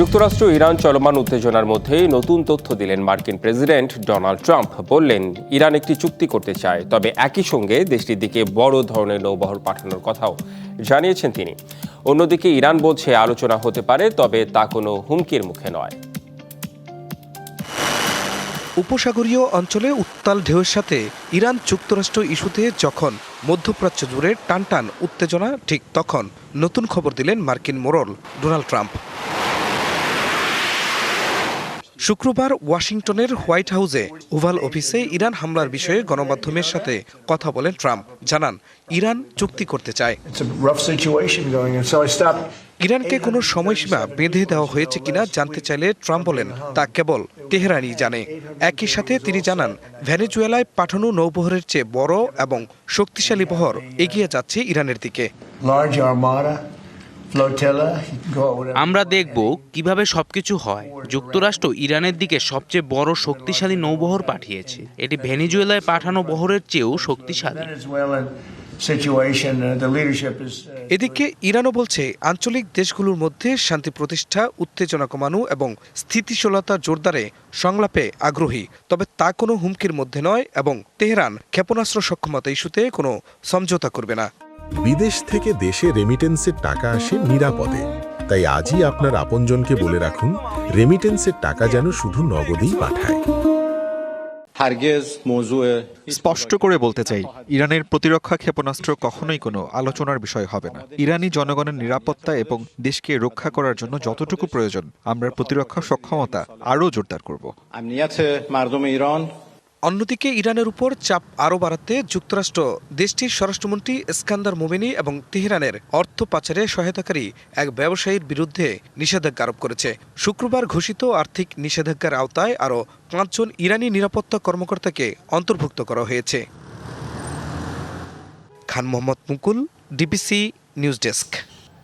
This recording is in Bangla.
যুক্তরাষ্ট্র ইরান চলমান উত্তেজনার মধ্যেই নতুন তথ্য দিলেন মার্কিন প্রেসিডেন্ট ডোনাল্ড ট্রাম্প। বললেন, ইরান একটি চুক্তি করতে চায়, তবে একই সঙ্গে দেশটির দিকে বড় ধরনের নৌবহর পাঠানোর কথাও জানিয়েছেন তিনি। অন্যদিকে ইরান বলছে, আলোচনা হতে পারে, তবে তা কোনো হুমকির মুখে নয়। উপসাগরীয় অঞ্চলে উত্তাল ঢেউয়ের সাথে ইরান যুক্তরাষ্ট্র ইস্যুতে যখন মধ্যপ্রাচ্য জুড়ে টানটান উত্তেজনা, ঠিক তখন নতুন খবর দিলেন মার্কিন মোড়ল ডোনাল্ড ট্রাম্প। শুক্রবার ওয়াশিংটনের হোয়াইট হাউসে ওভাল অফিসে ইরান হামলার বিষয়ে গণমাধ্যমের সাথে কথা বলেন ট্রাম্প। জানান ইরান চুক্তি করতে চায়. ইরানকে কোনো সময়সীমা বেঁধে দেওয়া হয়েছে কিনা জানতে চাইলে ট্রাম্প বলেন তা কেবল তেহরানই জানে। একই সাথে তিনি জানান ভেনেজুয়েলায় পাঠানো নৌবহরের চেয়ে বড় এবং শক্তিশালী বহর এগিয়ে যাচ্ছে ইরানের দিকে। আমরা দেখব কীভাবে সবকিছু হয়। যুক্তরাষ্ট্র ইরানের দিকে সবচেয়ে বড় শক্তিশালী নৌবহর পাঠিয়েছে। এটি ভেনিজুয়েলায় পাঠানো বহরের চেয়েও শক্তিশালী। Uh. Uh, এদিকে ইরানও বলছে আঞ্চলিক দেশগুলোর মধ্যে শান্তি প্রতিষ্ঠা উত্তেজনা কমানো এবং স্থিতিশীলতা জোরদারে সংলাপে আগ্রহী। তবে তা কোনো হুমকির মধ্যে নয় এবং তেহরান ক্ষেপণাস্ত্র সক্ষমতা ইস্যুতে কোনো সমঝোতা করবে না। বিদেশ থেকে দেশে রেমিটেন্সের টাকা আসে নিরাপদে। তাই আজই আপনার আপনজনকে বলে রাখুন রেমিটেন্সের টাকা যেন শুধু নগদেই পাঠায়। স্পষ্ট করে বলতে চাই ইরানের প্রতিরক্ষা ক্ষেপণাস্ত্র কখনোই কোনো আলোচনার বিষয় হবে না। ইরানি জনগণের নিরাপত্তা এবং দেশকে রক্ষা করার জন্য যতটুকু প্রয়োজন আমরা প্রতিরক্ষা সক্ষমতা আরও জোরদার করব। অন্যদিকে ইরানের উপর চাপ আরও বাড়াতে যুক্তরাষ্ট্র, দেশটির স্বরাষ্ট্রমন্ত্রী ইস্কান্দার মোমেনি এবং তেহরানের অর্থ পাচারে সহায়তাকারী এক ব্যবসায়ীর বিরুদ্ধে নিষেধাজ্ঞা আরোপ করেছে। শুক্রবার ঘোষিত আর্থিক নিষেধাজ্ঞার আওতায় আরও পাঁচজন ইরানি নিরাপত্তা কর্মকর্তাকে অন্তর্ভুক্ত করা হয়েছে। Khan Mohammad Mukul, DBC news desk.